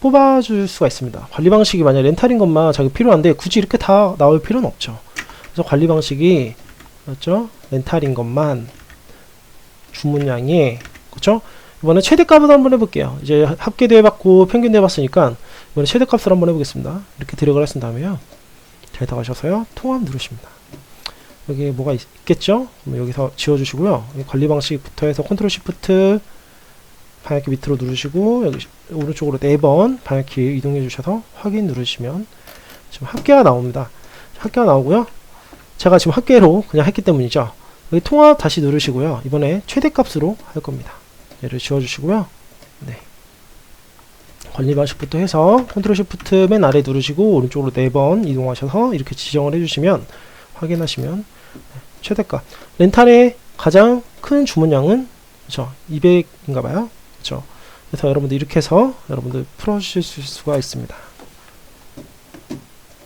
뽑아줄 수가 있습니다. 관리 방식이 만약 렌탈인 것만 자기 필요한데 굳이 이렇게 다 나올 필요는 없죠. 그래서 관리 방식이 맞죠? 렌탈인 것만 주문량이 그렇죠? 이번에 최대값을 한번 해볼게요. 이제 합계도 해봤고 평균도 해봤으니까 이번에 최대값을 한번 해보겠습니다. 이렇게 들어가라 쓴 다음에요. 데이터 가셔서요. 통합 누르십니다. 여기 뭐가 있, 겠죠 여기서 지워주시고요. 관리 방식부터 해서 컨트롤 시프트 방향키 밑으로 누르시고 여기 오른쪽으로 네번 방향키 이동해 주셔서 확인 누르시면 지금 합계가 나옵니다. 합계가 나오고요. 제가 지금 합계로 그냥 했기 때문이죠. 여기 통합 다시 누르시고요. 이번에 최대값으로 할 겁니다. 얘를 지워주시고요. 네. 관리 방식부터 해서 컨트롤 시프트 맨 아래 누르시고 오른쪽으로 네번 이동하셔서 이렇게 지정을 해주시면 확인하시면 네, 최대값 렌탈의 가장 큰 주문량은 그렇죠 200인가 봐요 그렇죠. 그래서 여러분들 이렇게 해서 여러분들 풀어주실 수가 있습니다